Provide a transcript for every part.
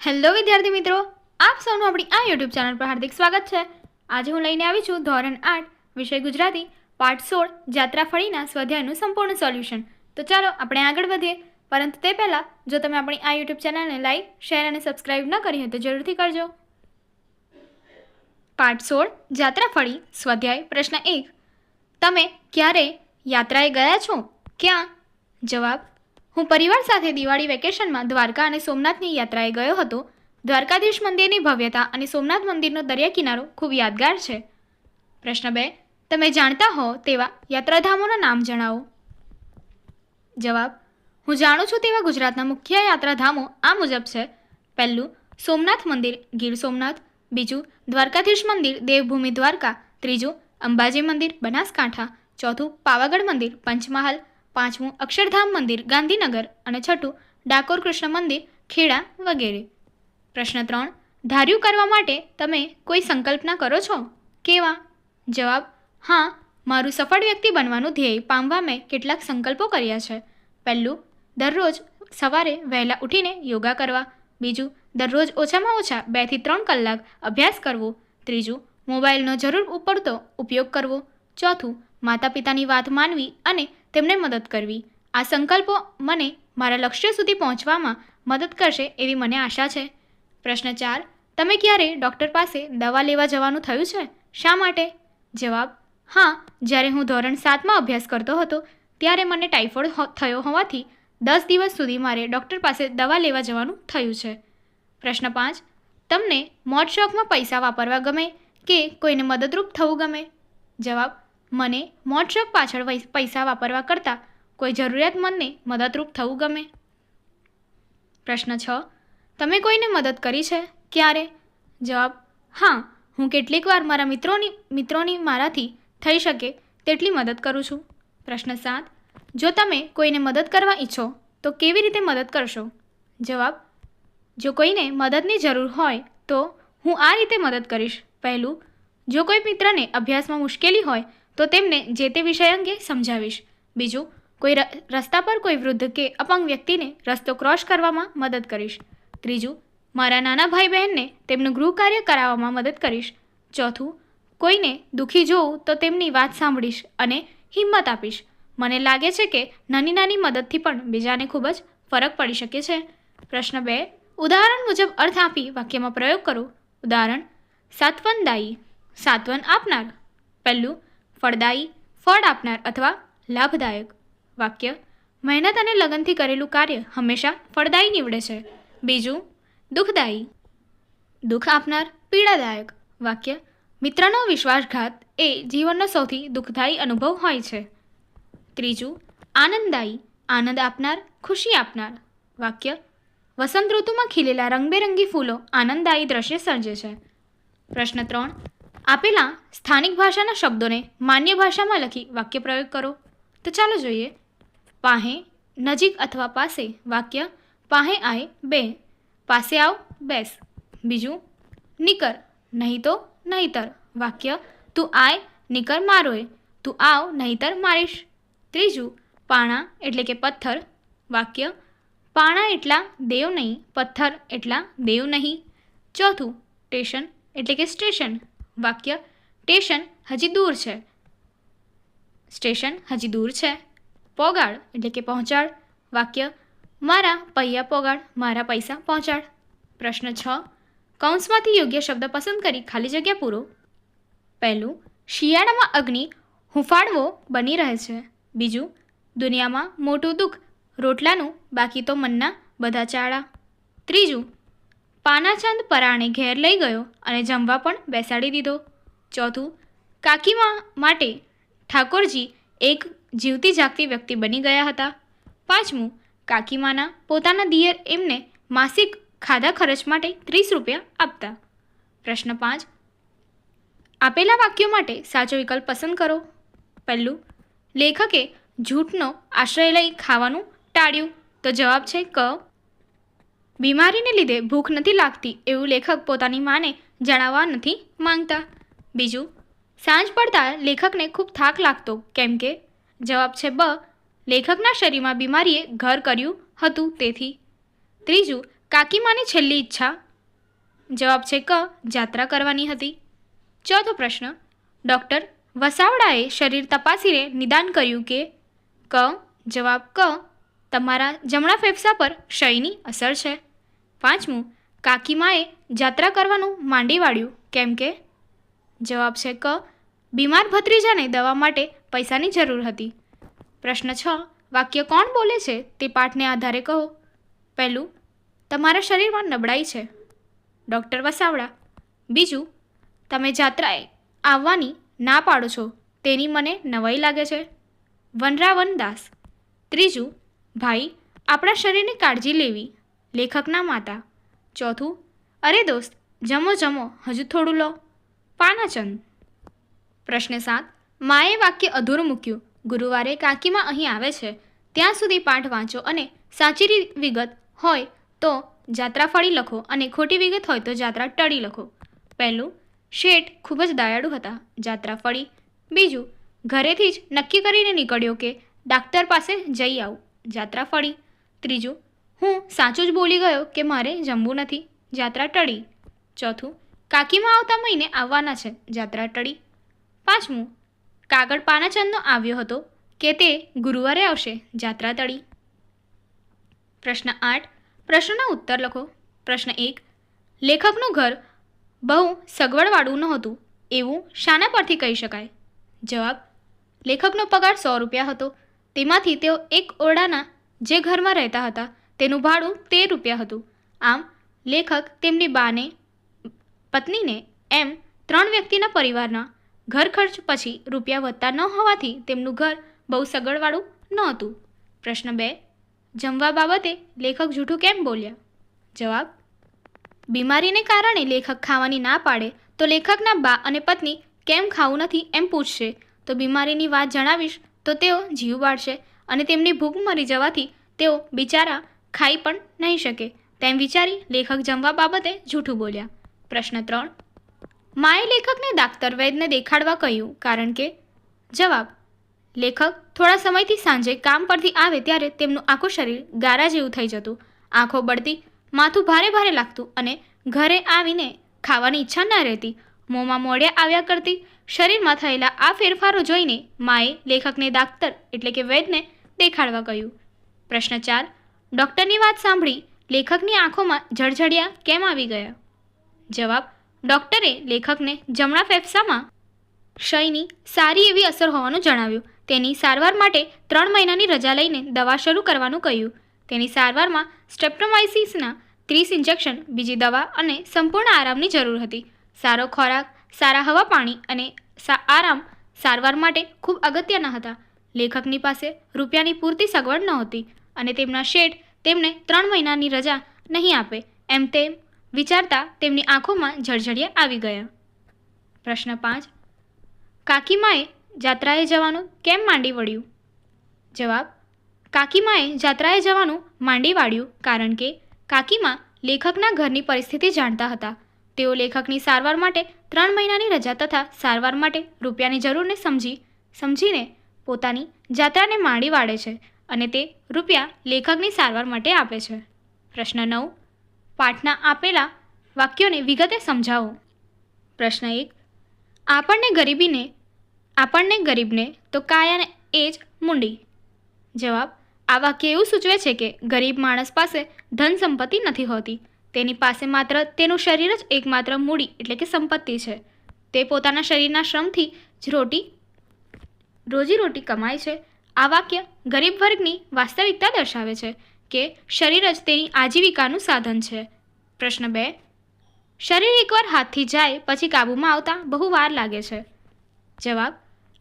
Hello વિદ્યાર્થી મિત્રો, આપ સૌનું આપણી આ યુટ્યુબ ચેનલ પર હાર્દિક સ્વાગત છે. આજે હું લઈને આવી છું ધોરણ આઠ, વિષય ગુજરાતી, પાઠ સોળ જાત્રાફળીના સ્વાધ્યાયનું સંપૂર્ણ સોલ્યુશન. તો ચાલો આપણે આગળ વધીએ. પરંતુ તે પહેલાં, જો તમે આપણી આ યુટ્યુબ ચેનલને લાઈક, શેર અને સબસ્ક્રાઇબ ન કરી હોય તો જરૂરથી કરજો. પાઠ સોળ જાત્રાફળી સ્વાધ્યાય, પ્રશ્ન એક. તમે ક્યારે યાત્રાએ ગયા છો? ક્યાં? જવાબ હું પરિવાર સાથે દિવાળી વેકેશનમાં દ્વારકા અને સોમનાથની યાત્રાએ ગયો હતો. દ્વારકાધીશ મંદિરની ભવ્યતા અને સોમનાથ મંદિરનો દરિયા કિનારો ખૂબ યાદગાર છે. પ્રશ્ન બે, તમે જાણતા હો તેવા યાત્રાધામોના નામ જણાવો. જવાબ, હું જાણું છું તેવા ગુજરાતના મુખ્ય યાત્રાધામો આ મુજબ છે. પહેલું, સોમનાથ મંદિર, ગીર સોમનાથ. બીજું, દ્વારકાધીશ મંદિર, દેવભૂમિ દ્વારકા. ત્રીજું, અંબાજી મંદિર, બનાસકાંઠા. ચોથું, પાવાગઢ મંદિર, પંચમહાલ. પાંચમું અક્ષરધામ મંદિર, ગાંધીનગર અને છઠ્ઠું ડાકોર કૃષ્ણ મંદિર, ખેડા વગેરે. પ્રશ્ન ત્રણ, ધાર્યું કરવા માટે તમે કોઈ સંકલ્પના કરો છો? કેવા? જવાબ, હા, મારું સફળ વ્યક્તિ બનવાનું ધ્યેય પામવા મેં કેટલાક સંકલ્પો કર્યા છે. પહેલું, દરરોજ સવારે વહેલા ઉઠીને યોગા કરવા. બીજું, દરરોજ ઓછામાં ઓછા બેથી ત્રણ કલાક અભ્યાસ કરવો. ત્રીજું, મોબાઈલનો જરૂર ઉપડતો ઉપયોગ કરવો. ચોથું માતા પિતાની વાત માનવી અને તેમને મદદ કરવી. આ સંકલ્પો મને મારા લક્ષ્ય સુધી પહોંચવામાં મદદ કરશે એવી મને આશા છે. પ્રશ્ન ચાર, તમે ક્યારે ડૉક્ટર પાસે દવા લેવા જવાનું થયું છે? શા માટે? જવાબ, હા, જ્યારે હું ધોરણ સાતમાં અભ્યાસ કરતો હતો, ત્યારે મને ટાઇફોઇડ થયો હોવાથી દસ દિવસ સુધી મારે ડૉક્ટર પાસે દવા લેવા જવાનું થયું છે. પ્રશ્ન પાંચ, તમને મોજ શોખમાં પૈસા વાપરવા ગમે કે કોઈને મદદરૂપ થવું ગમે? જવાબ મને મોટ શોખ પાછળ પૈસા વાપરવા કરતાં કોઈ જરૂરિયાતમંદને મદદરૂપ થવું ગમે? પ્રશ્ન છ. તમે કોઈને મદદ કરી છે? ક્યારે? જવાબ, હા, હું કેટલીક વાર મારા મિત્રોની મિત્રોની મારાથી થઈ શકે તેટલી મદદ કરું છું. પ્રશ્ન સાત. જો તમે કોઈને મદદ કરવા ઈચ્છો, તો કેવી રીતે મદદ કરશો? જવાબ, જો કોઈને મદદની જરૂર હોય, તો હું આ રીતે મદદ કરીશ. પહેલું, જો કોઈ મિત્રને અભ્યાસમાં મુશ્કેલી હોય તો તેમને જે તે વિષય અંગે સમજાવીશ. બીજું, કોઈ રસ્તા પર કોઈ વૃદ્ધ કે અપંગ વ્યક્તિને રસ્તો ક્રોસ કરવામાં મદદ કરીશ. ત્રીજું, મારા નાના ભાઈ બહેનને તેમનું ગૃહ કાર્ય કરાવવામાં મદદ કરીશ. ચોથું, કોઈને દુઃખી જોઉં તો તેમની વાત સાંભળીશ અને હિંમત આપીશ. મને લાગે છે કે નાની નાની મદદથી પણ બીજાને ખૂબ જ ફરક પડી શકે છે. પ્રશ્ન બે, ઉદાહરણ મુજબ અર્થ આપી વાક્યમાં પ્રયોગ કરો. ઉદાહરણ, સાત્વનદાયી, સાત્વન આપનાર. પહેલું ફળદાયી, ફળ આપનાર અથવા લાભદાયક. વાક્ય, મહેનત અને લગનથી કરેલું કાર્ય હંમેશા ફળદાયી નીવડે છે. બીજું, દુઃખદાયી. દુઃખ આપનાર પીડાદાયક. વાક્ય, મિત્રનો વિશ્વાસઘાત એ જીવનનો સૌથી દુઃખદાયી અનુભવ હોય છે. ત્રીજું, આનંદદાયી. આનંદ આપનાર, ખુશી આપનાર. વાક્ય, વસંત ઋતુમાં ખીલેલા રંગબેરંગી ફૂલો આનંદદાયી દ્રશ્ય સર્જે છે. પ્રશ્ન ત્રણ આપેલા સ્થાનિક ભાષાના શબ્દોને માન્ય ભાષામાં લખી વાક્ય પ્રયોગ કરો. તો ચાલો જોઈએ. પાહે નજીક અથવા પાસે વાક્ય પાહે આય, બે પાસે આવ, બેસ બીજું, નિકર, નહીં તો નહીતર વાક્ય, તું આય, નિકર મારોએ તું આવ, નહીતર, મારીશ ત્રીજું, પાણા એટલે કે પથ્થર વાક્ય, પાણા એટલા દેવ નહીં, પથ્થર એટલા દેવ નહીં ચોથું, સ્ટેશન એટલે કે સ્ટેશન વાક્ય, સ્ટેશન હજી દૂર છે. સ્ટેશન હજી દૂર છે. પોગાડ એટલે કે પહોંચાડ. વાક્ય, મારા પૈયા પોગાડ મારા પૈસા પહોંચાડ. પ્રશ્ન છ, કૌંસમાંથી યોગ્ય શબ્દ પસંદ કરી ખાલી જગ્યા પૂરો. પહેલું, શિયાળામાં અગ્નિ હુંફાળવો બની રહે છે. બીજું, દુનિયામાં મોટું દુઃખ રોટલાનું, બાકી તો મનના બધા ચાળા. ત્રીજું પાનાચંદ પરાણે ઘેર લઈ ગયો અને જમવા પણ બેસાડી દીધો. ચોથું કાકીમા માટે ઠાકોરજી એક જીવતી જાગતી વ્યક્તિ બની ગયા હતા. પાંચમું કાકીમાના પોતાના દિયર એમને માસિક ખાધા ખર્ચ માટે ત્રીસ રૂપિયા આપતા. પ્રશ્ન પાંચ, આપેલા વાક્યો માટે સાચો વિકલ્પ પસંદ કરો. પહેલું, લેખકે જૂઠનો આશ્રય લઈ ખાવાનું ટાળ્યું. તો જવાબ છે ક. બીમારીને લીધે ભૂખ નથી લાગતી એવું લેખક પોતાની માને જણાવવા નથી માંગતા. બીજું, સાંજ પડતા લેખકને ખૂબ થાક લાગતો, કેમ કે જવાબ છે બ, લેખકના શરીરમાં બીમારીએ ઘર કર્યું હતું તેથી. ત્રીજું, કાકીમાની છેલ્લી ઈચ્છા. જવાબ છે ક, જાત્રા કરવાની હતી. ચોથો પ્રશ્ન, ડૉક્ટર વસાવડાએ શરીર તપાસીને નિદાન કર્યું કે ક, જવાબ ક, તમારા જમણા ફેફસા પર ક્ષયની અસર છે. પાંચમું, કાકીમાએ જાત્રા કરવાનું માંડી વાળ્યું. કેમ કે? જવાબ છે ક, બીમાર ભત્રીજાને દવા માટે પૈસાની જરૂર હતી. પ્રશ્ન છ, વાક્ય કોણ બોલે છે તે પાઠને આધારે કહો. પહેલું, તમારા શરીરમાં નબળાઈ છે. ડૉક્ટર વસાવડા. બીજું, તમે જાત્રાએ આવવાની ના પાડો છો, તેની મને નવાઈ લાગે છે. વનરાવન દાસ ત્રીજું, ભાઈ, આપણા શરીરની કાળજી લેવી. લેખકના માતા. ચોથું, અરે દોસ્ત, જમો જમો, હજુ થોડું લો. પાનાચંદ. પ્રશ્ન સાત, માએ વાક્ય અધૂરું મૂક્યું. ગુરુવારે કાકીમાં અહીં આવે છે. ત્યાં સુધી પાઠ વાંચો અને સાચી વિગત હોય તો જાત્રા ફળી લખો અને ખોટી વિગત હોય તો જાત્રા ટળી લખો. પહેલું, શેઠ ખૂબ જ દયાળુ હતા. જાત્રા ફળી. બીજું, ઘરેથી જ નક્કી કરીને નીકળ્યો કે ડાક્ટર પાસે જઈ આવું. જાત્રા ફળી. ત્રીજું હું સાચું જ બોલી ગયો કે મારે જમવું નથી. જાત્રા ટળી. ચોથું, કાકીમાં આવતા મહિને આવવાના છે. જાત્રા ટળી. પાંચમું, કાગળ પાનાચંદનો આવ્યો હતો કે તે ગુરુવારે આવશે. જાત્રા તળી પ્રશ્ન આઠ, પ્રશ્નના ઉત્તર લખો. પ્રશ્ન એક, લેખકનું ઘર બહુ સગવડવાળું નહોતું. એવું શાના પરથી કહી શકાય. જવાબ, લેખકનો પગાર સો રૂપિયા હતો. તેમાંથી તેઓ એક ઓરડાના જે ઘરમાં રહેતા હતા તેનું ભાડું તેર રૂપિયા હતું. આમ, લેખક તેમની બાને, પત્નીને એમ ત્રણ વ્યક્તિના પરિવારના ઘર ખર્ચ પછી રૂપિયા વધતા ન હોવાથી તેમનું ઘર બહુ સગવડવાળું નહોતું પ્રશ્ન બે, જમવા બાબતે લેખક જૂઠું કેમ બોલ્યા? જવાબ, બીમારીને કારણે લેખક ખાવાની ના પાડે તો લેખકના બા અને પત્ની કેમ ખાવું નથી એમ પૂછશે. તો બીમારીની વાત જણાવીશ તો તેઓ જીવ બાળશે અને તેમની ભૂખ મરી જવાથી તેઓ બિચારા ખાઈ પણ નહીં શકે. તેમ વિચારી લેખક જમવા બાબતે જૂઠું બોલ્યા. પ્રશ્ન ત્રણ. માએ લેખકને ડાક્ટર વૈદને દેખાડવા કહ્યું, કારણ કે? જવાબ. લેખક થોડા સમયથી સાંજે કામ પરથી આવે ત્યારે તેમનું આખું શરીર ગારા જેવું થઈ જતું. આંખો બળતી, માથું ભારે ભારે લાગતું અને ઘરે આવીને ખાવાની ઈચ્છા ન રહેતી. મોંમાં મોઢિયા આવ્યા કરતી, શરીરમાં થયેલા આ ફેરફારો જોઈને માએ લેખકને ડાક્ટર એટલે કે વૈદને દેખાડવા કહ્યું. પ્રશ્ન ચાર. ડૉક્ટરની વાત સાંભળી લેખકની આંખોમાં જળજળિયા કેમ આવી ગયા? જવાબ, ડૉક્ટરે લેખકને જમણા ફેફસામાં ક્ષયની સારી એવી અસર હોવાનું જણાવ્યું. તેની સારવાર માટે ત્રણ મહિનાની રજા લઈને દવા શરૂ કરવાનું કહ્યું. તેની સારવારમાં સ્ટ્રેપ્ટોમાઇસિસના ત્રીસ ઇન્જેક્શન, બીજી દવા અને સંપૂર્ણ આરામની જરૂર હતી. સારો ખોરાક, સારા હવા પાણી અને આરામ સારવાર માટે ખૂબ અગત્યના હતા. લેખકની પાસે રૂપિયાની પૂરતી સગવડ નહોતી. અને તેમના શેઠ તેમને ત્રણ મહિનાની રજા નહીં આપે. એમ તેમ વિચારતા તેમની આંખોમાં જળજળિયા આવી ગયા. પ્રશ્ન પાંચ. કાકીમાએ જાત્રાએ જવાનું કેમ માંડી વળ્યું? જવાબ. કાકીમાએ જાત્રાએ જવાનું માંડી વાળ્યું કારણ કે કાકીમા લેખકના ઘરની પરિસ્થિતિ જાણતા હતા. તેઓ લેખકની સારવાર માટે ત્રણ મહિનાની રજા તથા સારવાર માટે રૂપિયાની જરૂરને સમજી, સમજીને પોતાની જાત્રાને માંડી વાળે છે. અને તે રૂપિયા લેખકની સારવાર માટે આપે છે. પ્રશ્ન નવ. પાઠના આપેલા વાક્યોને વિગતે સમજાવો. પ્રશ્ન એક. આપણને ગરીબીને, આપણને ગરીબને તો કાયાને એ જ મૂંડી. જવાબ. આ વાક્ય એવું સૂચવે છે કે ગરીબ માણસ પાસે ધન સંપત્તિ નથી હોતી. તેની પાસે માત્ર તેનું શરીર જ એકમાત્ર મૂડી એટલે કે સંપત્તિ છે. તે પોતાના શરીરના શ્રમથી જ રોટી, રોજીરોટી કમાય છે. આ વાક્ય ગરીબ વર્ગની વાસ્તવિકતા દર્શાવે છે કે શરીર જ તેની આજીવિકાનું સાધન છે. પ્રશ્ન બે. શરીર એકવાર હાથથી જાય પછી કાબૂમાં આવતા બહુ વાર લાગે છે. જવાબ.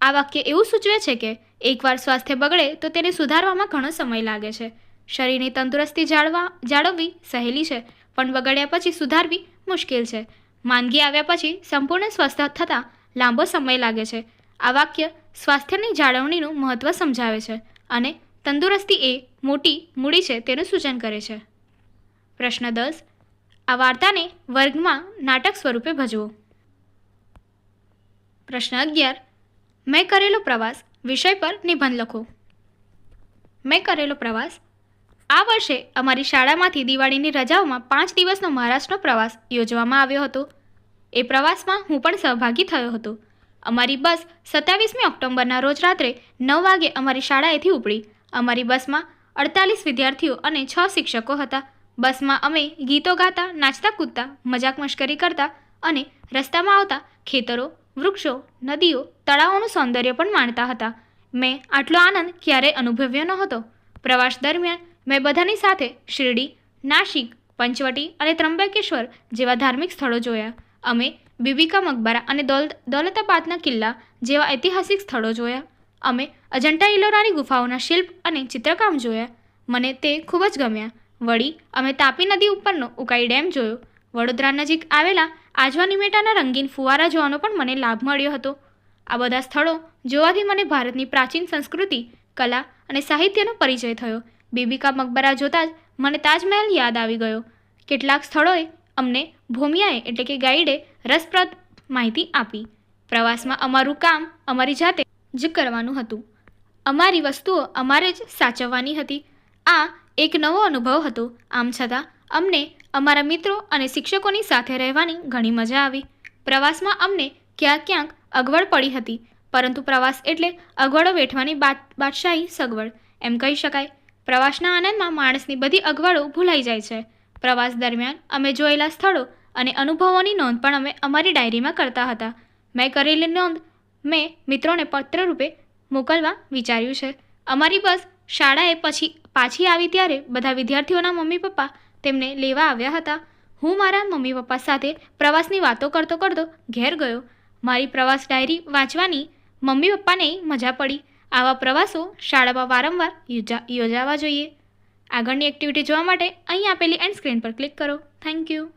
આ વાક્ય એવું સૂચવે છે કે એકવાર સ્વાસ્થ્ય બગડે તો તેને સુધારવામાં ઘણો સમય લાગે છે. શરીરની તંદુરસ્તી જાળવા, જાળવવી સહેલી છે, પણ બગડ્યા પછી સુધારવી મુશ્કેલ છે. માંદગી આવ્યા પછી સંપૂર્ણ સ્વસ્થ થતાં લાંબો સમય લાગે છે. આ વાક્ય સ્વાસ્થ્યની જાળવણીનું મહત્ત્વ સમજાવે છે અને તંદુરસ્તી એ મોટી મૂડી છે તેનું સૂચન કરે છે. પ્રશ્ન દસ. આ વાર્તાને વર્ગમાં નાટક સ્વરૂપે ભજવો. પ્રશ્ન અગિયાર. મેં કરેલો પ્રવાસ વિષય પર નિબંધ લખો. મેં કરેલો પ્રવાસ. આ વર્ષે અમારી શાળામાંથી દિવાળીની રજાઓમાં પાંચ દિવસનો મહારાષ્ટ્રનો પ્રવાસ યોજવામાં આવ્યો હતો. એ પ્રવાસમાં હું પણ સહભાગી થયો હતો. અમારી બસ સત્યાવીસમી ઓક્ટોબરના રોજ રાત્રે નવ વાગે અમારી શાળાએથી ઉપડી. અમારી બસમાં અડતાલીસ વિદ્યાર્થીઓ અને છ શિક્ષકો હતા. બસમાં અમે ગીતો ગાતા, નાચતા, કૂદતા, મજાક મશ્કરી કરતા અને રસ્તામાં આવતા ખેતરો, વૃક્ષો, નદીઓ, તળાવોનું સૌંદર્ય પણ માણતા હતા. મેં આટલો આનંદ ક્યારેય અનુભવ્યો નહોતો. પ્રવાસ દરમિયાન મેં બધાની સાથે શિરડી નાશિક પંચવટી અને ત્રંબકેશ્વર જેવા ધાર્મિક સ્થળો જોયા. અમે બીબીકા મકબરા અને દોલ દૌલતાબાદના કિલ્લા જેવા ઐતિહાસિક સ્થળો જોયા. અમે અજંટા ઇલોરાની ગુફાઓના શિલ્પ અને ચિત્રકામ જોયા. મને તે ખૂબ જ ગમ્યા. વળી અમે તાપી નદી ઉપરનો ઉકાઈ ડેમ જોયો. વડોદરા નજીક આવેલા આજવા નિમેટાના રંગીન ફુવારા જોવાનો પણ મને લાભ મળ્યો હતો. આ બધા સ્થળો જોવાથી મને ભારતની પ્રાચીન સંસ્કૃતિ, કલા અને સાહિત્યનો પરિચય થયો. બીબીકા મકબરા જોતાં જ મને તાજમહેલ યાદ આવી ગયો. કેટલાક સ્થળોએ અમને ભૂમિયાએ એટલે કે ગાઈડે રસપ્રદ માહિતી આપી. પ્રવાસમાં અમારું કામ અમારી જાતે જ કરવાનું હતું. અમારી વસ્તુઓ અમારે જ સાચવવાની હતી. આ એક નવો અનુભવ હતો. આમ છતાં, અમને અમારા મિત્રો અને શિક્ષકોની સાથે રહેવાની ઘણી મજા આવી. પ્રવાસમાં અમને ક્યાંક ક્યાંક અગવડ પડી હતી, પરંતુ પ્રવાસ એટલે અગવડો વેઠવાની બાદ બાદશાહી સગવડ. એમ કહી શકાય. પ્રવાસના આનંદમાં માણસની બધી અગવડો ભૂલાઈ જાય છે. પ્રવાસ દરમિયાન અમે જોયેલા સ્થળો અને અનુભવોની નોંધ પણ અમે અમારી ડાયરીમાં કરતા હતા. મેં કરેલી નોંધ મેં મિત્રોને પત્ર રૂપે મોકલવા વિચાર્યું છે. અમારી બસ શાળાએ પછી પાછી આવી ત્યારે બધા વિદ્યાર્થીઓના મમ્મી પપ્પા તેમને લેવા આવ્યા હતા. હું મારા મમ્મી પપ્પા સાથે પ્રવાસની વાતો કરતો કરતો ઘેર ગયો. મારી પ્રવાસ ડાયરી વાંચવાની મમ્મી પપ્પાને મજા પડી. આવા પ્રવાસો શાળામાં વારંવાર યોજા યોજાવા જોઈએ. આગળની એક્ટિવિટી જોવા માટે અહીં આપેલી એન્ડ સ્ક્રીન પર ક્લિક કરો. Thank you